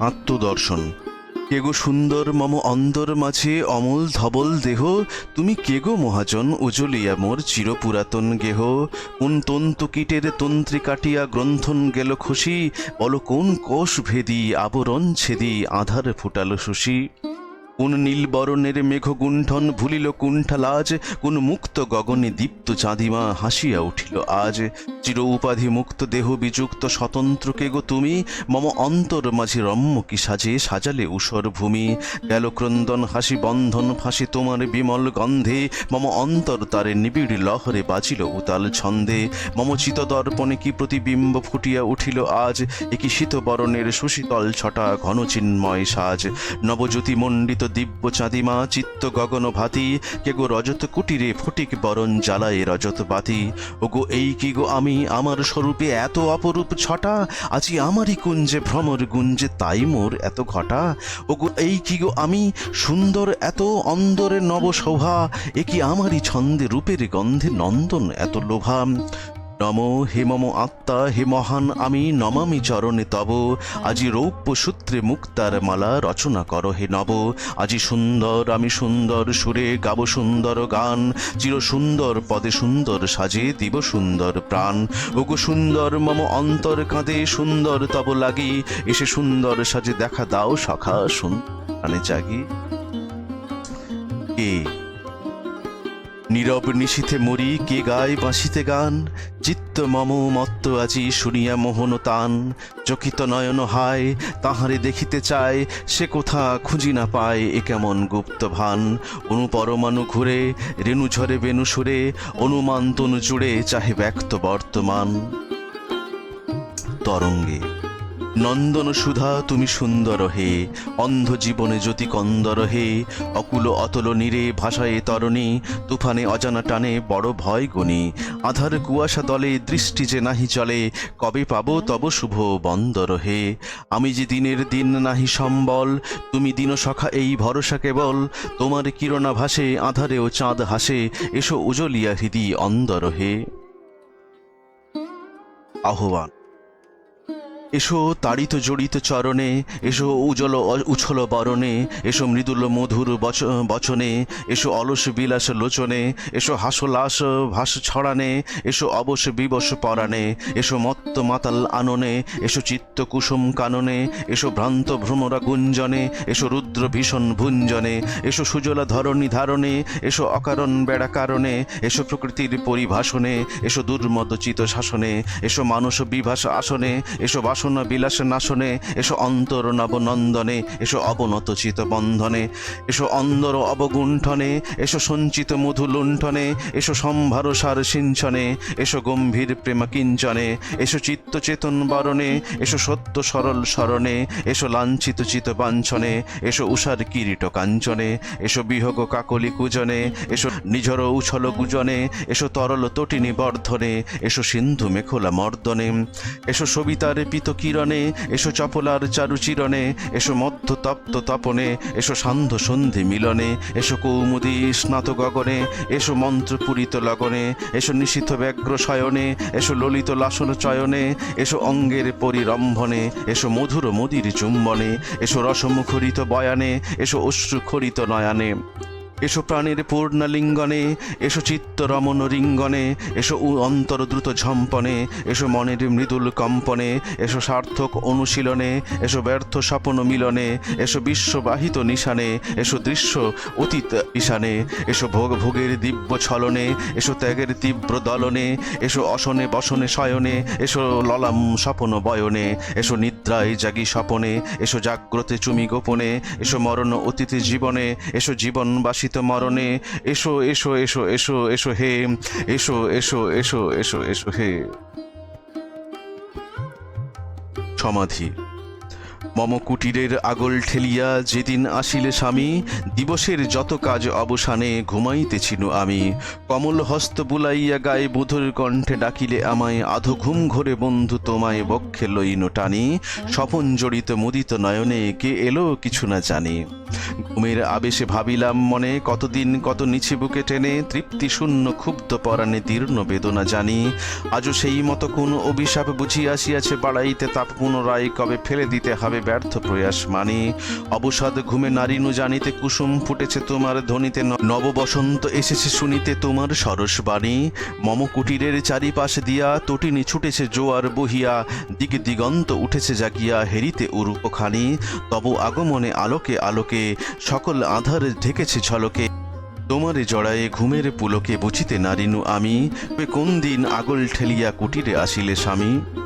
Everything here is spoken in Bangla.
আত্মদর্শন। কেগো সুন্দর মম অন্দর মাঝে অমল ধবল দেহ? তুমি কেগো মহাজন উজলিয়া মোর চিরপুরাতন গেহ? কোন তন্তু কীটের তন্ত্রী কাটিয়া গ্রন্থন গেল খুশি? বল কোন কোষ ভেদি আবরণ ছেদি আধার ফুটালো শশী? কোন নীলবরণের মেঘগুণ্ঠন ভুলিল কুণ্ঠালাজ, কোন মুক্ত গগনে দীপ্ত চাঁদিমা হাসিয়া উঠিল আজ। চির উপাধি মুক্ত দেহ বিযুক্ত স্বতন্ত্র কে গো তুমি? মম অন্তর মাঝে রম্য কি সাজে, সাজালে উষর ভূমি। গেল ক্রন্দন হাসি বন্ধন ফাঁসি তোমার বিমল গন্ধে। মম অন্তর তারে নিবিড় লহরে বাজিল উতাল ছন্দে। মম চিত দর্পণে কি প্রতিবিম্ব ফুটিয়া উঠিল আজ? একই শীতবরণের সুশীতল ছটা ঘন চিন্ময় সাজ। নবজ্যোতি মণ্ডিত দিব্য চাঁদিমা, চিত্ত গগন ভাতি, কে গো রজত কুটিরে ফটিক বরণ জ্বালায় রজত বাতি। ওগো এই কি গো আমি, আমার স্বরূপে এত অপরূপ ছটা, আজি আমারই কুঞ্জে ভ্রমর গুঞ্জে তাই মোর এত ঘটা। ওগো এই কি গো আমি, সুন্দর এত অন্দরে নব শোভা এ কি আমারই ছন্দে রূপের গন্ধে নন্দন এত লোভা। নম হে মম আত্মা, হে মহান আমি, নমামি চরণে তব। আজি রৌপ্য সূত্রে মুক্তার মালা, রচনা কর হে নব। আজি সুন্দর আমি সুন্দর সুরে গাব সুন্দর গান, চির সুন্দর পদে সুন্দর সাজে দিব সুন্দর প্রাণ। ওগো সুন্দর মম অন্তর কাঁদে, সুন্দর তব লাগি, এসে সুন্দর সাজে দেখা দাও সখা শুন জাগি। এ নীরব নিশীথে মরি কে গায় বাঁশিতে গান? চিত্ত মম মত্ত আজি শুনিয়া মোহন তান। চকিত নয়ন হায়, তাহারে দেখিতে চায়, সে কোথা খুঁজি না পায় এ কেমন গুপ্ত ভান? অনুপরমাণু ঘুরে, রেণু ঝরে বেণু সুরে, অনুমান তনু জুড়ে চাহে ব্যক্ত বর্তমান। তরঙ্গে নন্দন সুধা, তুমি সুন্দর হে। অন্ধ জীবনে জ্যোতি কন্দর হে। অকুল অতল নীরে, ভাষায় তরণী, তুফানে অজানা টানে, বড় ভয় গণি। আধার কুয়াশা দলে দৃষ্টি যে নাহি চলে, কবে পাব তব শুভ বন্দর হে। আমি যে দিনের দিন নাহি সম্বল, তুমি দিন সখা এই ভরসা কেবল। তোমার কিরণা ভাসে আধারেও চাঁদ হাসে, এসো উজলিয়া হৃদি অন্দর হে। আহ্বান। এসো তাড়িত জড়িত চরণে, এসো উজ্জ্বল উছল বরণে, এসো মৃদুল মধুর বচ- বচনে, এসো অলস বিলাস লোচনে, এসো হাসলাস ভাস ছড়ানে, এসো অবশ বিবশ পরাণে, এসো মত্ত মাতাল আননে, এসো চিত্ত কুসুম কাননে, এসো ভ্রান্ত ভ্রমরা গুঞ্জনে, এসো রুদ্র ভীষণ ভুঞ্জনে, এসো সুজলা ধরণী ধারণে, এসো অকারণ বেড়া কারণে, এসো প্রকৃতির পরিভাষণে, এসো দুর্মদ চিত শাসনে, এসো মানস বিভাস আসনে, এসো বাসনা বিলাস নাশনে এসো অন্তর নবনন্দনে, এসো অবনত চিত বন্ধনে এসো অন্দর অবগুণ্ঠনে, এসো সঞ্চিত মধু লুণ্ঠনে, এসো সম্ভার সার সিঞ্চনে, এসো গম্ভীর প্রেমা কিঞ্চনে, এসো চিত্ত চেতন বরণে, এসো সত্য সরল স্মরণে, এসো লাঞ্ছিত চিত বাঞ্ছনে, এসো উষার কিরীট কাঞ্চনে, এসো বিহগ কাকলি কুজনে, এসো নিঝর উছল গুজনে, এসো তরল তটিনী বর্ধনে, এসো সিন্ধু মেখলা মর্দনে, এসো সবিতার পিত কিরণে, এসো চপলার চারুচিরণে, এসো মধ্য তপ্ত তপনে, এসো সান্ধ্য সন্ধি মিলনে, এসো কৌমুদী স্নাত গগনে এসো মন্ত্রপুরিত লগনে, এসো নিশীথ ব্যগ্র শয়নে, এসো ললিত লাসন চয়নে, এসো অঙ্গের পরিরম্ভনে, এসো মধুর মদির চুম্বনে, এসো রসমুখরিত বয়ানে, এসো অশ্রুখরিত নয়ানে। এসো প্রাণের পূর্ণালিঙ্গনে, এসো চিত্ত রমণ রিঙ্গনে, এসো অন্তর দ্রুত ঝম্পনে, এসো মনের মৃদুল কম্পনে, এসো সার্থক অনুশীলনে, এসো ব্যর্থ স্বপন মিলনে, এসো বিশ্ববাহিত নিশানে, এসো দৃশ্য অতীত ঈশানে, এসো ভোগ ভোগের দিব্য ছলনে, এসো ত্যাগের তীব্র দলনে, এসো অসনে বসনে শয়নে, এসো ললাম স্বপন বয়নে, এসো নিদ্রায় জাগি স্বপনে, এসো জাগ্রতে চুমি গোপনে, এসো মরণ অতীতে জীবনে, এসো জীবন বাসিত মরণে, এসো এসো এসো এসো এসো হে, এসো এসো এসো এসো এসো হে। সমাধি। মম কুটিরের আগল ঠেলিয়া যেদিন আসিলে স্বামী, দিবসের যত কাজ অবসানে ঘুমাইতেছিল আমি। কমল হস্ত বুলাইয়া গায়ে বুধুর কণ্ঠে ডাকিলে আমায়, আধো ঘুম ঘরে বন্ধু তোমায় বক্ষে লইন টানি। স্বপন জড়িত মুদিত নয়নে কে এলো কিছু না জানি। ঘুমের আবেশে ভাবিলাম মনে, কতদিন কত নিচে বুকে টেনে, তৃপ্তি শূন্য ক্ষুব্ধ পরাণে দীর্ণ বেদনা জানি। আজও সেই মতো কোন অভিশাপ বুঝিয়া আসিয়াছে, বাড়াইতে তাপ পুনরায় কবে ফেলে দিতে হবে ব্যর্থ প্রয়াস মানি। অবসাদ ঘুমে নারীনু জানিতে কুসুম ফুটেছে তোমার ধ্বনিতে। ন- নববসন্ত এসেছে শুনিতে তোমার সরস বাণী। মম কুটিরের চারিপাশ দিয়া তটিনী ছুটেছে জোয়ার বহিয়া। দিকে দিগন্ত উঠেছে জাগিয়া হেরিতে উরূপখানি। তব আগমনে আলোকে আলোকে সকল আধার ঢেকেছে ঝলকে। তোমারে জড়ায়ে ঘুমের পুলকে বুঝিতে নারিনু আমি। কোন দিন আগল ঠেলিয়া কুটিরে আসিলে স্বামী?